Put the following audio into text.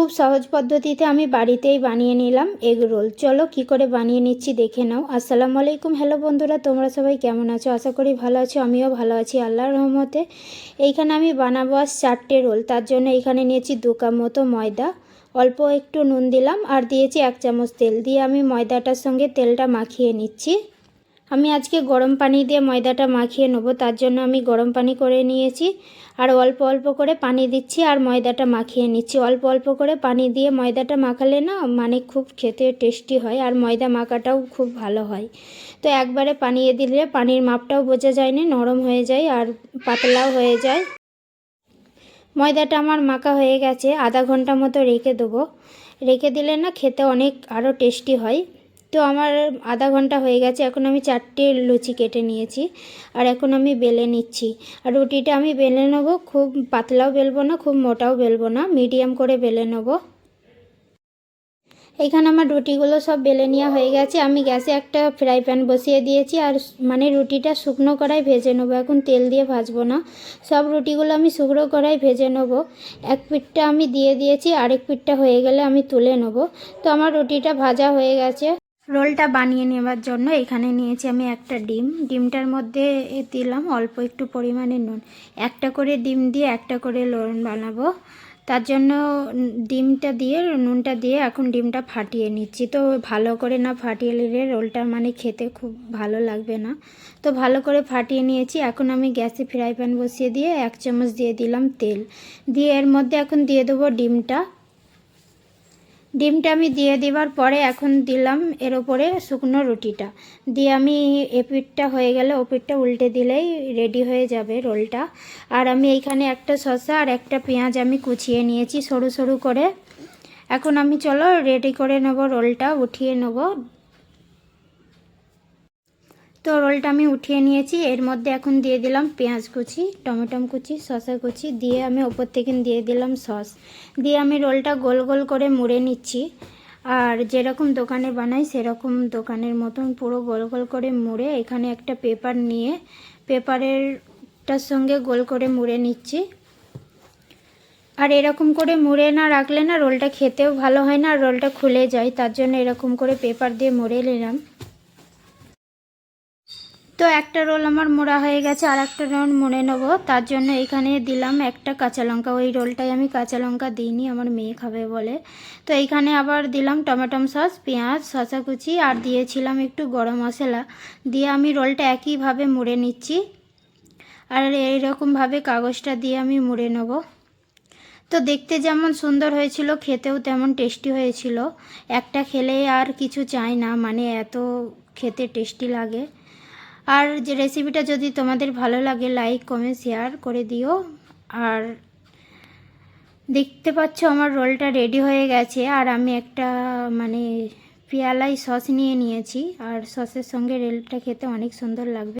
খুব সহজ পদ্ধতিতে আমি বাড়িতেই বানিয়ে নিলাম এগ রোল। চলো কি করে বানিয়ে নিচ্ছি দেখে নাও। আসসালামু আলাইকুম। হ্যালো বন্ধুরা, তোমরা সবাই কেমন আছো? আশা করি ভালো আছো, আমিও ভালো আছি, আল্লাহর রহমতে। এইখানে আমি বানাবো আজ চারটে রোল, তার জন্য এখানে নিয়েছি দু কাপ মতো ময়দা। অল্প একটু নুন দিলাম আর দিয়েছি এক চামচ তেল। দিয়ে আমি ময়দাটার সঙ্গে তেলটা মাখিয়ে নিচ্ছি। আমি আজকে গরম পানি দিয়ে ময়দাটা মাখিয়ে নেব, তার জন্য আমি গরম পানি করে নিয়েছি। আর অল্প অল্প করে পানি দিচ্ছি আর ময়দাটা মাখিয়ে নিচ্ছি। অল্প অল্প করে পানি দিয়ে ময়দাটা মাখালে না মানে খুব খেতে টেস্টি হয় আর ময়দা মাখাটাও খুব ভালো হয়। তো একবারে পানিয়ে দিলে পানির মাপটাও বোঝা যায় না, নরম হয়ে যায় আর পাতলাও হয়ে যায়। ময়দাটা আমার মাখা হয়ে গেছে, আধা ঘণ্টা মতো রেখে দেবো। রেখে দিলে না খেতে অনেক আরও টেস্টি হয়। তো আমার আধা ঘণ্টা হয়ে গেছে, এখন আমি চারটে লুচি কেটে নিয়েছি আর এখন আমি বেলে নিচ্ছি। আর রুটিটা আমি বেলে নেব, খুব পাতলাও বেলবো না, খুব মোটাও বেলবো না, মিডিয়াম করে বেলে নেব। এখানে আমার রুটিগুলো সব বেলে নেওয়া হয়ে গেছে, আমি গ্যাসে একটা ফ্রাই প্যান বসিয়ে দিয়েছি আর মানে রুটিটা শুকনো কড়াই ভেজে নেব, এখন তেল দিয়ে ভাজবো না। সব রুটিগুলো আমি শুকনো কড়াই ভেজে নেব, এক পিঠটা আমি দিয়ে দিয়েছি, আরেক পিঠটা হয়ে গেলে আমি তুলে নেব। তো আমার রুটিটা ভাজা হয়ে গেছে। রোলটা বানিয়ে নেবার জন্য এখানে নিয়েছি আমি একটা ডিম। ডিমটার মধ্যে দিলাম অল্প একটু পরিমাণে নুন। একটা করে ডিম দিয়ে একটা করে লোন বানাবো। তার জন্য ডিমটা দিয়ে, নুনটা দিয়ে এখন ডিমটা ফাটিয়ে নিচ্ছি। তো ভালো করে না ফাটিয়ে নিলে রোলটা মানে খেতে খুব ভালো লাগবে না। তো ভালো করে ফাটিয়ে নিয়েছি। এখন আমি গ্যাসে ফ্রাই প্যান বসিয়ে দিয়ে এক চামচ দিয়ে দিলাম তেল। দিয়ে এর মধ্যে এখন দিয়ে দেবো ডিমটা। ডিমটা আমি দিয়ে দেওয়ার পরে এখন দিলাম এর ওপরে শুকনো রুটিটা। দিয়ে আমি এপিটটা হয়ে গেলে ওপিটটা উল্টে দিলেই রেডি হয়ে যাবে রোলটা। আর আমি এইখানে একটা শসা আর একটা পেঁয়াজ আমি কুচিয়ে নিয়েছি সরু সরু করে। এখন আমি চলো রেডি করে নেব রোলটা, উঠিয়ে নেব। তো রোলটা আমি উঠিয়ে নিয়েছি। এর মধ্যে এখন দিয়ে দিলাম পেঁয়াজ কুচি, টমেটম কুচি, শসা কুচি, দিয়ে আমি ওপর থেকে দিয়ে দিলাম সস। দিয়ে আমি রোলটা গোল গোল করে মুড়ে নিচ্ছি। আর যেরকম দোকানে বানাই সেরকম দোকানের মতন পুরো গোল গোল করে মুড়ে এখানে একটা পেপার নিয়ে পেপারেরটার সঙ্গে গোল করে মুড়ে নিচ্ছি। আর এরকম করে মুড়ে না রাখলে না রোলটা খেতেও ভালো হয় না, আর রোলটা খুলে যায়, তার জন্য এরকম করে পেপার দিয়ে মুড়ে নিলাম। তো একটা রোল আমার মোড়া হয়ে গেছে, আর একটা রোল মুড়ে নেব। তার জন্য এখানে দিলাম একটা কাঁচা লঙ্কা। ওই রোলটাই আমি কাঁচা লঙ্কা দিইনি, আমার মেয়ে খাবে বলে। তো এইখানে আবার দিলাম টমেটম সস, পেঁয়াজ, শসা কুচি, আর দিয়েছিলাম একটু গরম মশলা। দিয়ে আমি রোলটা একইভাবে মুড়ে নিচ্ছি। আর এইরকমভাবে কাগজটা দিয়ে আমি মুড়ে নেব। তো দেখতে যেমন সুন্দর হয়েছিল, খেতেও তেমন টেস্টি হয়েছিল। একটা খেলে আর কিছু চাই না মানে এত খেতে টেস্টি লাগে। আর যে রেসিপিটা যদি তোমাদের ভালো লাগে লাইক কমেন্ট শেয়ার করে দিও। আর দেখতে পাচ্ছ আমার রোলটা রেডি হয়ে গেছে। আর আমি একটা মানে পেয়ালাই সস নিয়ে নিয়েছি। আর সসের সঙ্গে রেলটা খেতে অনেক সুন্দর লাগবে।